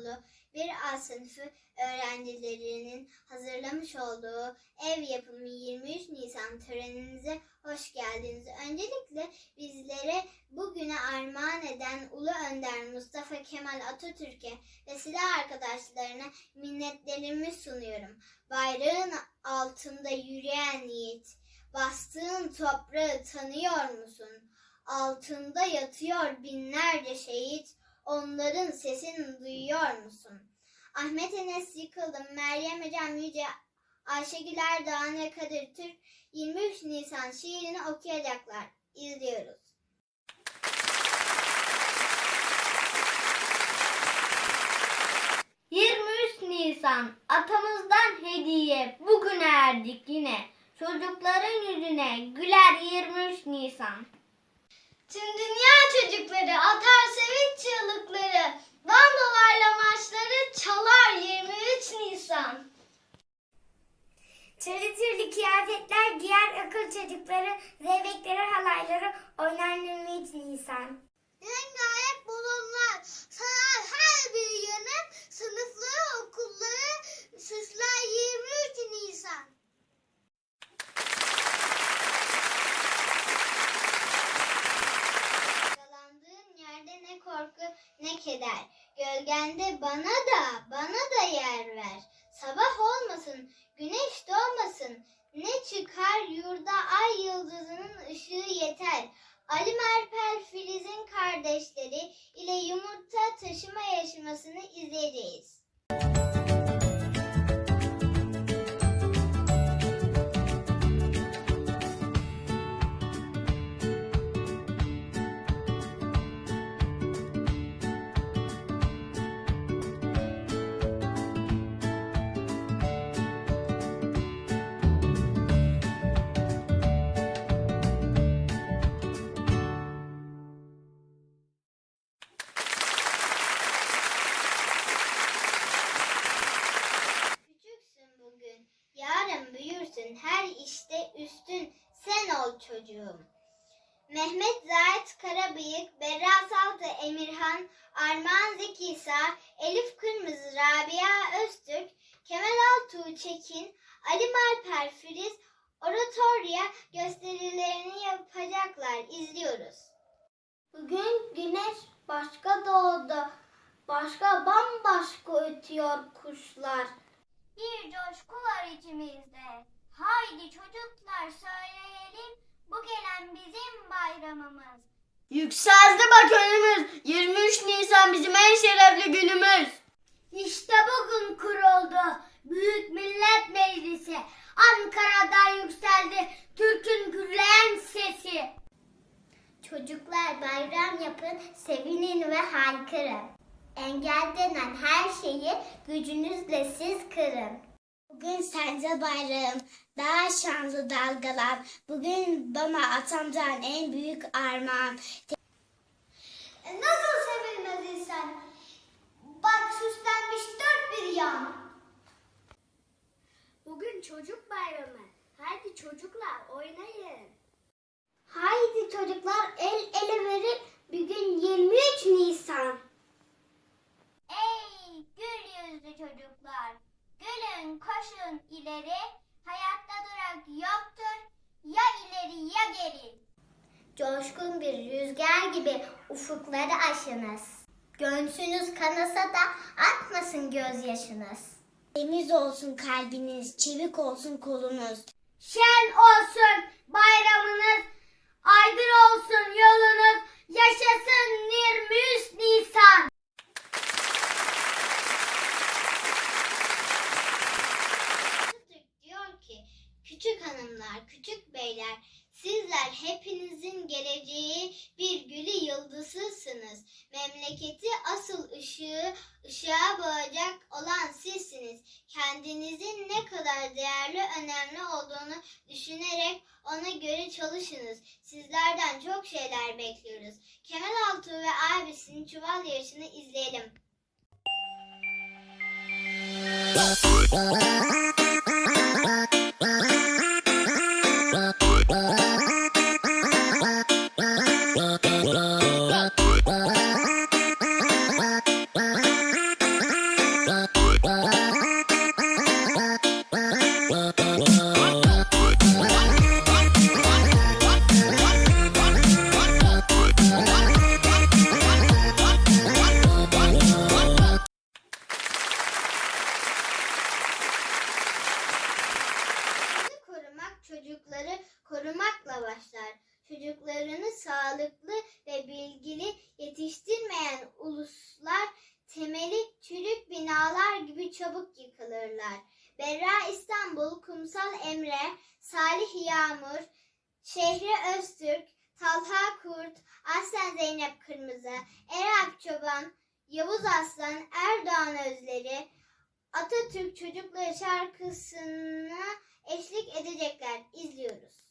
Ortaokulu 1A sınıfı öğrencilerinin hazırlamış olduğu ev yapımı 23 Nisan töreninize hoş geldiniz. Öncelikle bizlere bugüne armağan eden Ulu Önder Mustafa Kemal Atatürk'e ve silah arkadaşlarına minnetlerimi sunuyorum. Bayrağın altında yürüyen yiğit, bastığın toprağı tanıyor musun? Altında yatıyor binlerce şehit, onların sesini duyuyor musun? Ahmet Enes Yıkıldım, Meryem Ecem Yüce, Ayşegül Erdoğan ve Kadir Türk 23 Nisan şiirini okuyacaklar. İzliyoruz. ...23 Nisan atamızdan hediye bugün erdik yine. Çocukların yüzüne güler 23 Nisan. Tüm dünya çocukları atar sevinç çığlıkları, bandolarla marşları çalar 23 Nisan. Türlü türlü kıyafetler giyer akıl çocukları, zeybekleri halayları oynar 23 Nisan. Gölgende bana da bana da yer ver. Sabah olmasın, güneş doğmasın. Ne çıkar yurda ay yıldızının ışığı yeter. Ali Merpel Filiz'in kardeşleri ile yumurta taşıma yaşamasını izleyeceğiz. Emirhan, Armağan Zeki Sağ, Elif Kırmızı Rabia Öztürk, Kemal Altuğ Çekin, Ali Malper Filiz, oratorya gösterilerini yapacaklar. İzliyoruz. Bugün güneş başka doğdu. Başka bambaşka ötüyor kuşlar. Bir coşku var içimizde. Haydi çocuklar söyleyelim. Bu gelen bizim bayramımız. Yükseldi bak önümüz. 23 Nisan bizim en şerefli günümüz. İşte bugün kuruldu Büyük Millet Meclisi. Ankara'dan yükseldi Türk'ün gürleyen sesi. Çocuklar bayram yapın, sevinin ve haykırın. Engel denen her şeyi gücünüzle siz kırın. Bugün sence bayrağım, daha şanlı dalgalan. Bugün bana atamdan en büyük armağan. E, Nasıl sevilmez insan? Bak süslenmiş dört bir yan. Bugün çocuk bayramı. Haydi çocuklar oynayın. Haydi çocuklar el ele verin. Bugün 23 Nisan. Koşun ileri. Hayatta durak yoktur. Ya ileri ya geri. Coşkun bir rüzgar gibi ufukları aşınız. Göğsünüz kanasa da akmasın gözyaşınız. Temiz olsun kalbiniz, çevik olsun kolunuz. Şen olsun bayramınız. Aydın olsun yolunuz. Yaşasın 23 Nisan. Boğacak olan sizsiniz. Kendinizin ne kadar değerli, önemli olduğunu düşünerek ona göre çalışınız. Sizlerden çok şeyler bekliyoruz. Kemal Altuğ ve abisinin çuval yarışını izleyelim. Çocuklarını sağlıklı ve bilgili yetiştirmeyen uluslar temeli çürük binalar gibi çabuk yıkılırlar. Berra İstanbul, Kumsal Emre, Salih Yağmur, Şehri Öztürk, Talha Kurt, Aslen Zeynep Kırmızı, Erap Çoban, Yavuz Aslan, Erdoğan Özleri, Atatürk Çocukları şarkısına eşlik edecekler. İzliyoruz.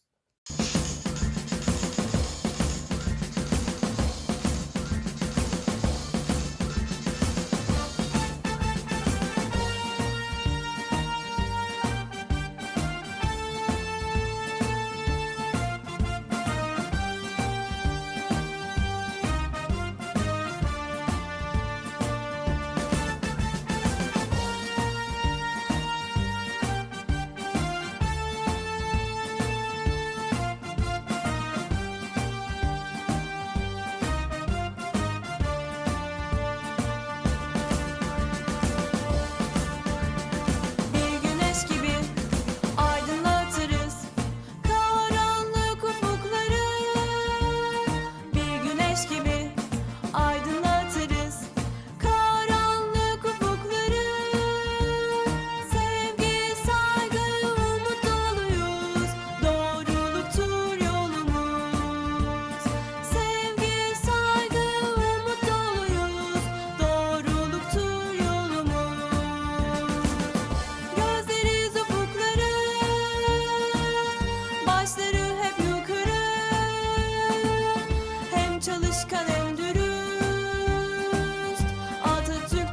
Hem çalışkan hem dürüst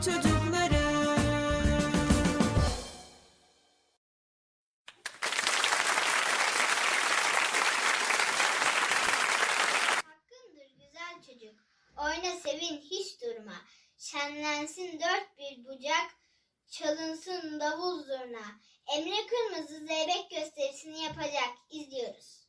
çocukları Hakkındır güzel çocuk. Oyna sevin hiç durma. Şenlensin dört bir bucak. Çalınsın davul zurna. Emre Kırmızı zeybek gösterisini yapacak. İzliyoruz.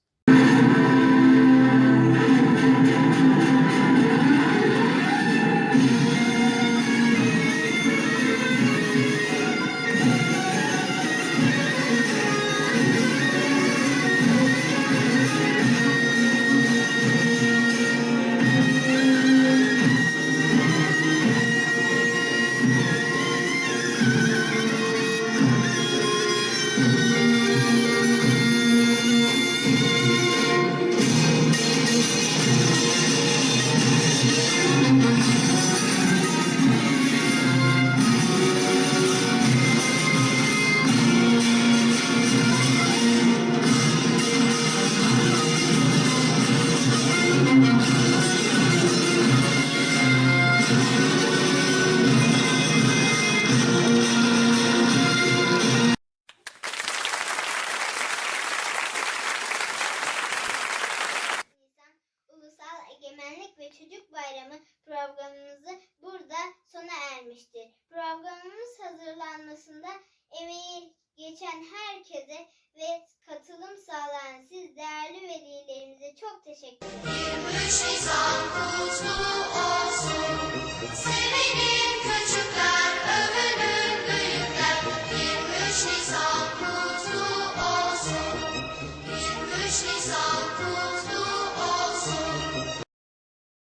谁藏不住？